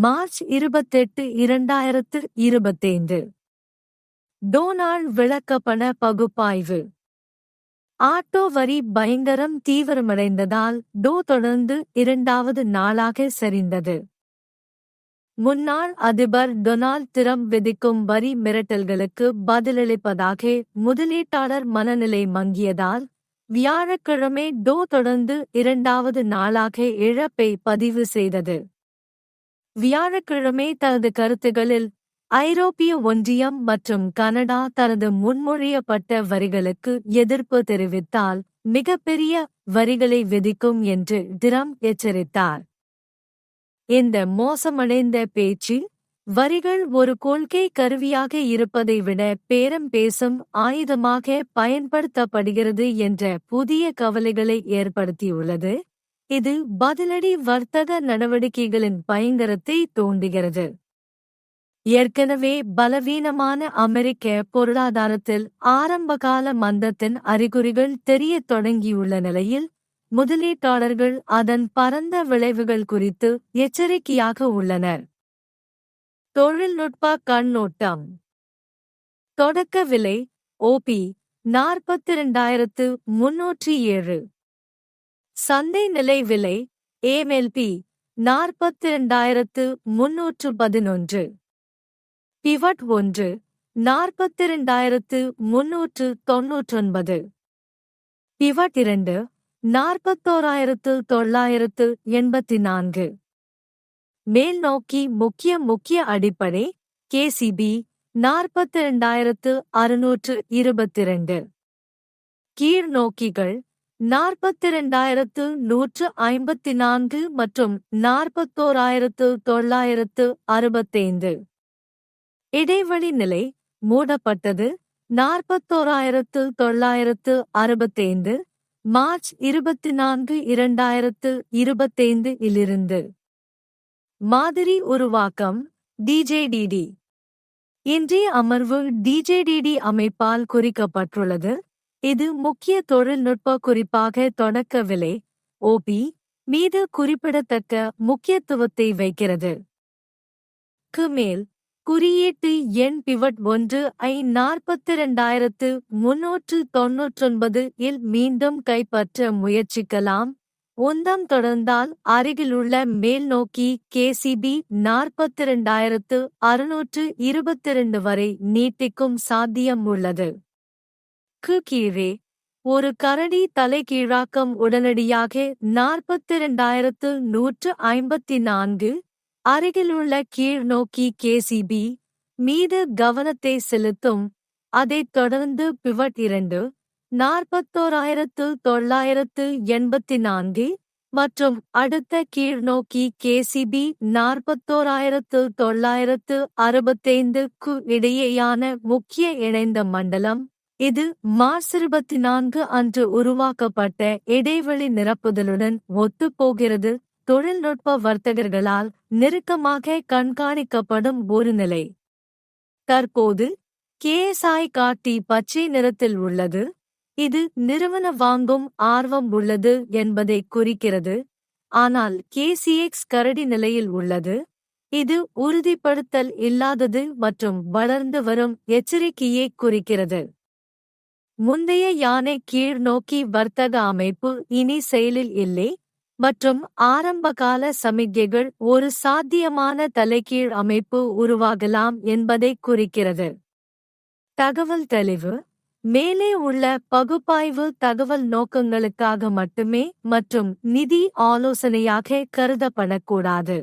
March இருபத்தெட்டு இரண்டாயிரத்து இருபத்தைந்து. டோனால்ட் விளக்கப்பண பகுப்பாய்வு. ஆட்டோ வரி பயங்கரம் தீவிரமடைந்ததால் டோ தொடர்ந்து இரண்டாவது நாளாக சரிந்தது. முன்னாள் அதிபர் டொனால்ட் திரம் விதிக்கும் வரி மிரட்டல்களுக்கு பதிலளிப்பதாக முதலீட்டாளர் மனநிலை மங்கியதால் வியாழக்கிழமை டோ தொடர்ந்து இரண்டாவது நாளாக இழப்பை பதிவு செய்தது. வியாழக்கிழமை தனது கருத்துகளில் ஐரோப்பிய ஒன்றியம் மற்றும் கனடா தனது முன்மொழியப்பட்ட வரிகளுக்கு எதிர்ப்பு தெரிவித்தால் மிகப்பெரிய வரிகளை விதிக்கும் என்று திரம் எச்சரித்தார். இந்த மோசமடைந்த பேச்சு வரிகள் ஒரு கொள்கை கருவியாக இருப்பதை விட பேரம் பேசும் ஆயுதமாக பயன்படுத்தப்படுகிறது என்ற புதிய கவலைகளை ஏற்படுத்தியுள்ளது. இது பதிலடி வர்த்தக நடவடிக்கைகளின் பயங்கரத்தை தூண்டுகிறது. ஏற்கனவே பலவீனமான அமெரிக்க பொருளாதாரத்தில் ஆரம்பகால மந்தத்தின் அறிகுறிகள் தெரியத் தொடங்கியுள்ள நிலையில் முதலீட்டாளர்கள் அதன் பரந்த விளைவுகள் குறித்து எச்சரிக்கையாக உள்ளனர். தொழில்நுட்ப கண்ணோட்டம். தொடக்க விலை ஓபி நாற்பத்தி இரண்டாயிரத்து முன்னூற்றி ஏழு. சந்தை நிலை விலை ஏமெல்பி நாற்பத்தி இரண்டாயிரத்து முன்னூற்று பதினொன்று. பிவட் ஒன்று நாற்பத்தி இரண்டாயிரத்து முன்னூற்று தொன்னூற்றொன்பது. பிவட் இரண்டு நாற்பத்தோராயிரத்து தொள்ளாயிரத்து எண்பத்தி நான்கு. மேல் நோக்கி முக்கிய முக்கிய அடிப்படை கேசிபி நாற்பத்தி இரண்டாயிரத்து அறுநூற்று இருபத்திரண்டு கீழ்நோக்கிகள் நாற்பத்திரண்டாயிரத்து நாற்பத்தி இரண்டாயிரத்து நூற்று ஐம்பத்தி நான்கு மற்றும் நாற்பத்தோராயிரத்து தொள்ளாயிரத்து அறுபத்தைந்து. இடைவெளி நிலை மூடப்பட்டது. நாற்பத்தோராயிரத்து தொள்ளாயிரத்து அறுபத்தைந்து மார்ச் இருபத்தி நான்கு இரண்டாயிரத்து இருபத்தைந்து இலிருந்து. மாதிரி உருவாக்கம் டிஜேடிடி இன்றைய அமர்வு டிஜேடிடி அமைப்பால் குறிக்கப்பட்டுள்ளது. இது முக்கிய தொழில்நுட்ப குறிப்பாக தொடக்க விலை ஓபி மீது குறிப்பிடத்தக்க முக்கியத்துவத்தை வைக்கிறது. க்கு மேல் குறியீட்டு எண் பிவட் ஒன்று ஐ நாற்பத்தி இரண்டாயிரத்து முன்னூற்று தொன்னூற்றொன்பது இல் மீண்டும் கைப்பற்ற முயற்சிக்கலாம். உந்தம் தொடர்ந்தால் அருகிலுள்ள மேல் நோக்கி கேசிபி நாற்பத்தி இரண்டாயிரத்து அறுநூற்று இருபத்திரண்டு வரை நீட்டிக்கும் சாத்தியம் உள்ளது. க்கு கீழே ஒரு கரடி தலைகீழாக்கம் உடனடியாக நாற்பத்தி இரண்டாயிரத்து நூற்று ஐம்பத்தி நான்கு அருகிலுள்ள கீழ் நோக்கி கேசிபி மீது கவனத்தை செலுத்தும். அதைத் தொடர்ந்து பிவட் இரண்டு நாற்பத்தோராயிரத்து தொள்ளாயிரத்து எண்பத்தி நான்கு மற்றும் அடுத்த கீழ் நோக்கி கேசிபி நாற்பத்தோராயிரத்து தொள்ளாயிரத்து அறுபத்தைந்துக்கு இடையேயான முக்கிய இணைந்த மண்டலம் இது மார்ச் இருபத்தி நான்கு அன்று உருவாக்கப்பட்ட இடைவெளி நிரப்புதலுடன் ஒத்துப்போகிறது. தொழில்நுட்ப வர்த்தகர்களால் நெருக்கமாக கண்காணிக்கப்படும் ஒரு நிலை. தற்போது கேஎஸ்ஐ காட்டி பச்சை நிறத்தில் உள்ளது. இது நிறுவன வாங்கும் ஆர்வம் உள்ளது என்பதை குறிக்கிறது. ஆனால் கேசிஎக்ஸ் கரடி நிலையில் உள்ளது. இது உறுதிப்படுத்தல் இல்லாதது மற்றும் வளர்ந்து வரும் எச்சரிக்கையை குறிக்கிறது. முந்தைய யானை கீழ் நோக்கி வர்த்தக அமைப்பு இனி செயலில் இல்லை. மற்றும் ஆரம்பகால சமிக்ஞைகள் ஒரு சாத்தியமான தலைகீழ் அமைப்பு உருவாகலாம் என்பதை குறிக்கிறது. தகவல் தெளிவு. மேலே உள்ள பகுப்பாய்வு தகவல் நோக்கங்களுக்காக மட்டுமே மற்றும் நிதி ஆலோசனையாக கருதப்படக்கூடாது.